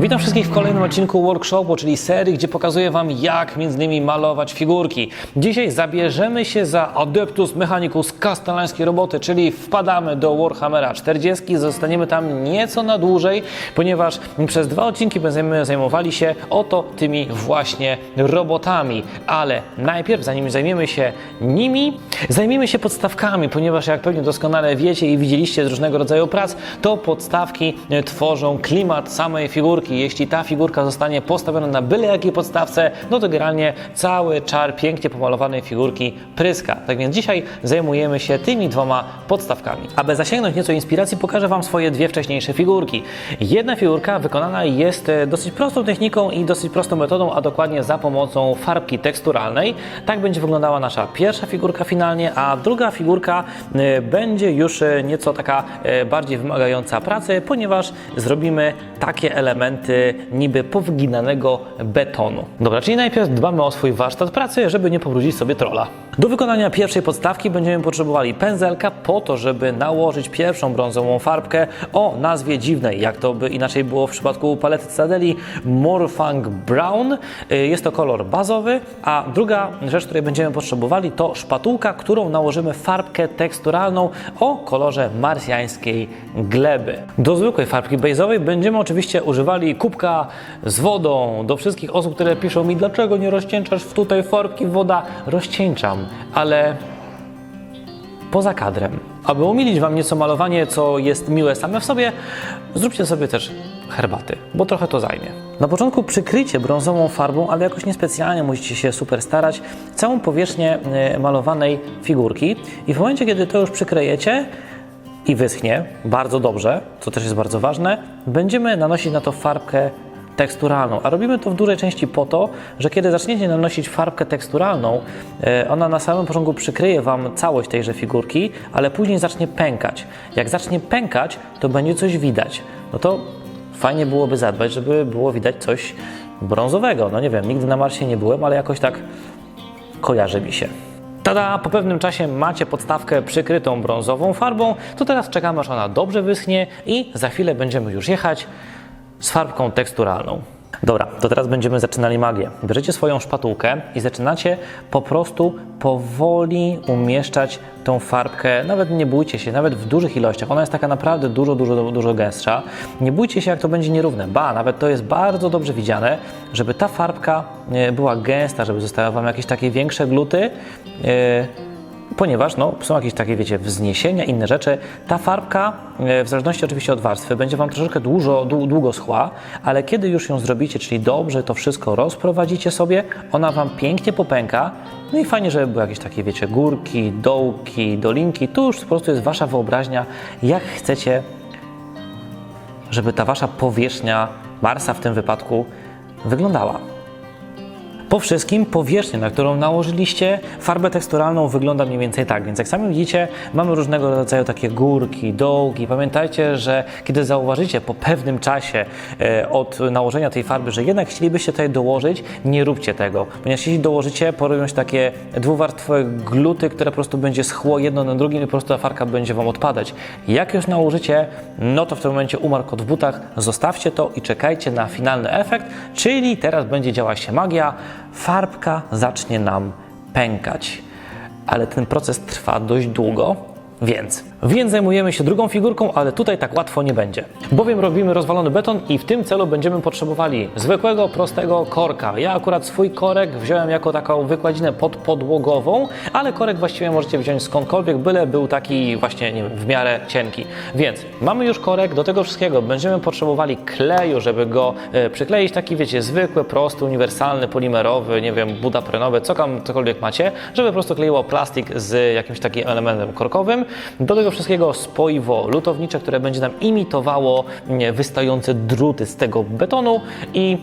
Witam wszystkich w kolejnym odcinku workshopu, czyli serii, gdzie pokazuję Wam, jak między innymi malować figurki. Dzisiaj zabierzemy się za Adeptus Mechanicus Castellańskiej roboty, czyli wpadamy do Warhammera 40, zostaniemy tam nieco na dłużej, ponieważ przez dwa odcinki będziemy zajmowali się oto tymi właśnie robotami. Ale najpierw, zanim zajmiemy się nimi, zajmiemy się podstawkami, ponieważ jak pewnie doskonale wiecie i widzieliście z różnego rodzaju prac, to podstawki tworzą klimat samej figurki. Jeśli ta figurka zostanie postawiona na byle jakiej podstawce, no to generalnie cały czar pięknie pomalowanej figurki pryska. Tak więc dzisiaj zajmujemy się tymi dwoma podstawkami. Aby zasięgnąć nieco inspiracji, pokażę Wam swoje dwie wcześniejsze figurki. Jedna figurka wykonana jest e, dosyć prostą techniką i dosyć prostą metodą, a dokładnie za pomocą farbki teksturalnej. Tak będzie wyglądała nasza pierwsza figurka finalnie, a druga figurka e, będzie już e, nieco taka bardziej wymagająca pracy, ponieważ zrobimy takie elementy niby powyginanego betonu. Dobra, czyli najpierw dbamy o swój warsztat pracy, żeby nie pobrudzić sobie trolla. Do wykonania pierwszej podstawki będziemy potrzebowali pędzelka po to, żeby nałożyć pierwszą brązową farbkę o nazwie dziwnej, jak to by inaczej było w przypadku palety Citadeli Morfang Brown. Y, Jest to kolor bazowy, a druga rzecz, której będziemy potrzebowali to szpatułka, którą nałożymy farbkę teksturalną o kolorze marsjańskiej gleby. Do zwykłej farbki bazowej będziemy oczywiście używali kubka z wodą. Do wszystkich osób, które piszą mi, dlaczego nie rozcieńczasz tutaj farbki woda, rozcieńczam, ale poza kadrem. Aby umilić Wam nieco malowanie, co jest miłe same w sobie, zróbcie sobie też herbaty, bo trochę to zajmie. Na początku przykryjcie brązową farbą, ale jakoś niespecjalnie musicie się super starać, całą powierzchnię e, malowanej figurki i w momencie, kiedy to już przykryjecie, i wyschnie bardzo dobrze, co też jest bardzo ważne, będziemy nanosić na to farbkę teksturalną. A robimy to w dużej części po to, że kiedy zaczniecie nanosić farbkę teksturalną, e, ona na samym początku przykryje Wam całość tejże figurki, ale później zacznie pękać. Jak zacznie pękać, to będzie coś widać. No to fajnie byłoby zadbać, żeby było widać coś brązowego. No nie wiem, nigdy na Marsie nie byłem, ale jakoś tak kojarzy mi się. Tada! Po pewnym czasie macie podstawkę przykrytą brązową farbą, to teraz czekamy aż ona dobrze wyschnie i za chwilę będziemy już jechać z farbką teksturalną. Dobra, to teraz będziemy zaczynali magię. Bierzecie swoją szpatułkę i zaczynacie po prostu powoli umieszczać tą farbkę. Nawet nie bójcie się, nawet w dużych ilościach. Ona jest taka naprawdę dużo, dużo, dużo gęstsza. Nie bójcie się, jak to będzie nierówne. Ba, nawet to jest bardzo dobrze widziane, żeby ta farbka e, była gęsta, żeby zostały Wam jakieś takie większe gluty. e, ponieważ no, są jakieś takie, wiecie, wzniesienia, inne rzeczy. Ta farbka, e, w zależności oczywiście od warstwy, będzie Wam troszeczkę dużo, dłu- długo schła, ale kiedy już ją zrobicie, czyli dobrze to wszystko rozprowadzicie sobie, ona Wam pięknie popęka. No i fajnie, żeby były jakieś takie, wiecie, górki, dołki, dolinki. Tu już po prostu jest Wasza wyobraźnia, jak chcecie, żeby ta Wasza powierzchnia, Marsa w tym wypadku, wyglądała. Po wszystkim powierzchnia, na którą nałożyliście farbę teksturalną wygląda mniej więcej tak. Więc jak sami widzicie, mamy różnego rodzaju takie górki, dołki. Pamiętajcie, że kiedy zauważycie po pewnym czasie e, od nałożenia tej farby, że jednak chcielibyście tutaj dołożyć, nie róbcie tego. Ponieważ jeśli dołożycie, porobią się takie dwuwarstwowe gluty, które po prostu będzie schło jedno na drugim i po prostu ta farka będzie Wam odpadać. Jak już nałożycie, no to w tym momencie umarł kot w butach, zostawcie to i czekajcie na finalny efekt, czyli teraz będzie działa się magia, farbka zacznie nam pękać. Ale ten proces trwa dość długo, więc. Więc zajmujemy się drugą figurką, ale tutaj tak łatwo nie będzie. Bowiem robimy rozwalony beton i w tym celu będziemy potrzebowali zwykłego, prostego korka. Ja akurat swój korek wziąłem jako taką wykładzinę podpodłogową, ale korek właściwie możecie wziąć skądkolwiek, byle był taki właśnie nie wiem, w miarę cienki. Więc mamy już korek, do tego wszystkiego będziemy potrzebowali kleju, żeby go e, przykleić, taki wiecie, zwykły, prosty, uniwersalny, polimerowy, nie wiem, budaprenowy, co tam cokolwiek macie, żeby po prostu kleiło plastik z jakimś takim elementem korkowym. Do tego wszystkiego spoiwo lutownicze, które będzie nam imitowało nie, wystające druty z tego betonu i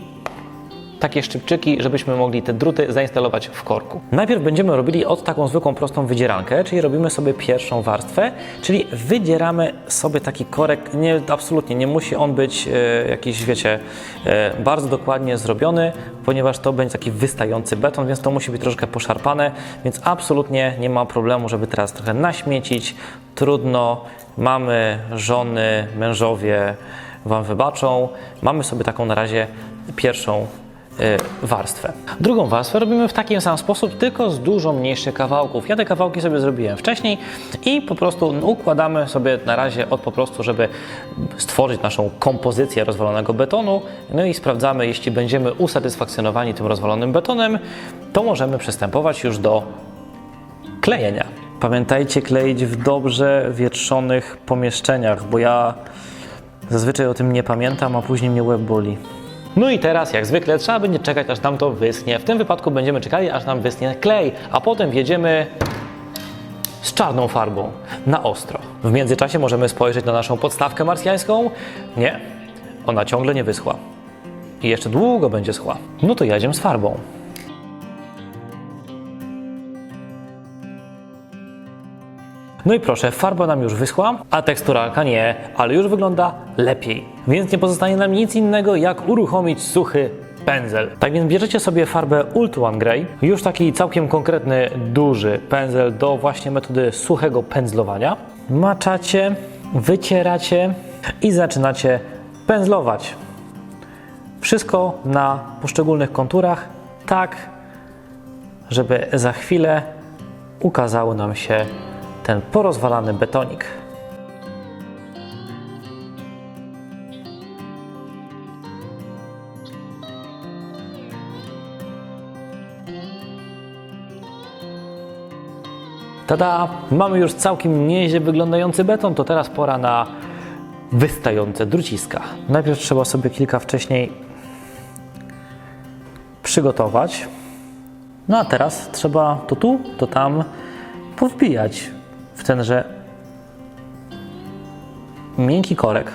takie szczypczyki, żebyśmy mogli te druty zainstalować w korku. Najpierw będziemy robili od taką zwykłą, prostą wydzierankę, czyli robimy sobie pierwszą warstwę, czyli wydzieramy sobie taki korek, nie, absolutnie nie musi on być e, jakiś, wiecie, e, bardzo dokładnie zrobiony, ponieważ to będzie taki wystający beton, więc to musi być troszkę poszarpane, więc absolutnie nie ma problemu, żeby teraz trochę naśmiecić, trudno, mamy żony, mężowie, Wam wybaczą. Mamy sobie taką na razie pierwszą warstwę. Drugą warstwę robimy w taki sam sposób, tylko z dużo mniejszych kawałków. Ja te kawałki sobie zrobiłem wcześniej i po prostu układamy sobie na razie od po prostu, żeby stworzyć naszą kompozycję rozwalonego betonu. No i sprawdzamy, jeśli będziemy usatysfakcjonowani tym rozwalonym betonem, to możemy przystępować już do klejenia. Pamiętajcie kleić w dobrze wietrzonych pomieszczeniach, bo ja zazwyczaj o tym nie pamiętam, a później mnie łeb boli. No i teraz, jak zwykle, trzeba będzie czekać, aż nam to wyschnie. W tym wypadku będziemy czekali, aż nam wyschnie klej, a potem wjedziemy z czarną farbą na ostro. W międzyczasie możemy spojrzeć na naszą podstawkę marsjańską. Nie, ona ciągle nie wyschła. I jeszcze długo będzie schła. No to jedziemy z farbą. No i proszę, farba nam już wyschła, a teksturalka nie, ale już wygląda lepiej. Więc nie pozostanie nam nic innego, jak uruchomić suchy pędzel. Tak więc bierzecie sobie farbę Ult One Grey, już taki całkiem konkretny, duży pędzel do właśnie metody suchego pędzlowania. Maczacie, wycieracie i zaczynacie pędzlować. Wszystko na poszczególnych konturach, tak żeby za chwilę ukazał nam się ten porozwalany betonik. Tada! Mamy już całkiem nieźle wyglądający beton, to teraz pora na wystające druciska. Najpierw trzeba sobie kilka wcześniej przygotować. No a teraz trzeba to tu, to tam powbijać w tenże miękki korek.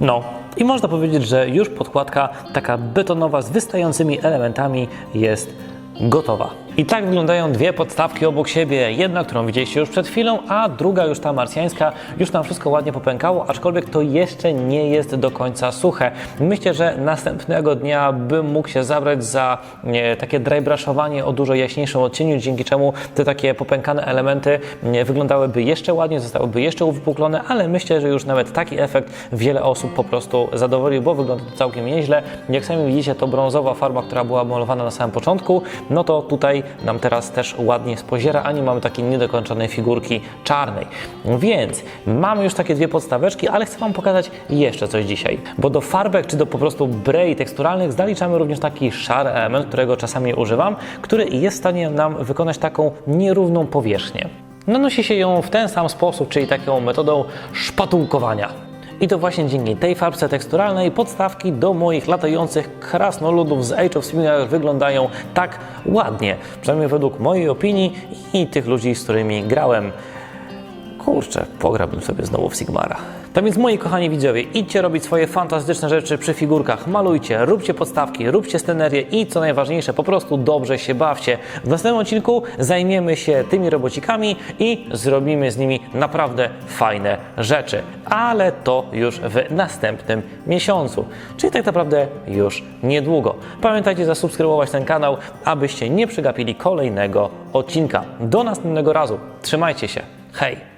No i można powiedzieć, że już podkładka taka betonowa z wystającymi elementami jest gotowa. I tak wyglądają dwie podstawki obok siebie. Jedna, którą widzieliście już przed chwilą, a druga już ta marsjańska. Już nam wszystko ładnie popękało, aczkolwiek to jeszcze nie jest do końca suche. Myślę, że następnego dnia bym mógł się zabrać za e, takie drybrushowanie o dużo jaśniejszym odcieniu, dzięki czemu te takie popękane elementy e, wyglądałyby jeszcze ładniej, zostałyby jeszcze uwypuklone, ale myślę, że już nawet taki efekt wiele osób po prostu zadowolił, bo wygląda to całkiem nieźle. Jak sami widzicie, to brązowa farba, która była malowana na samym początku, no to tutaj nam teraz też ładnie spoziera, a nie mamy takiej niedokończonej figurki czarnej. Więc mamy już takie dwie podstaweczki, ale chcę Wam pokazać jeszcze coś dzisiaj, bo do farbek czy do po prostu brei teksturalnych zaliczamy również taki szary element, którego czasami używam, który jest w stanie nam wykonać taką nierówną powierzchnię. Nanosi się ją w ten sam sposób, czyli taką metodą szpatułkowania. I to właśnie dzięki tej farbce teksturalnej podstawki do moich latających krasnoludów z Age of Sigmar wyglądają tak ładnie. Przynajmniej według mojej opinii i tych ludzi, z którymi grałem. Kurczę, pograłbym sobie znowu w Sigmara. Tak więc moi kochani widzowie, idźcie robić swoje fantastyczne rzeczy przy figurkach, malujcie, róbcie podstawki, róbcie scenerię i co najważniejsze, po prostu dobrze się bawcie. W następnym odcinku zajmiemy się tymi robocikami i zrobimy z nimi naprawdę fajne rzeczy. Ale to już w następnym miesiącu, czyli tak naprawdę już niedługo. Pamiętajcie zasubskrybować ten kanał, abyście nie przegapili kolejnego odcinka. Do następnego razu. Trzymajcie się. Hej!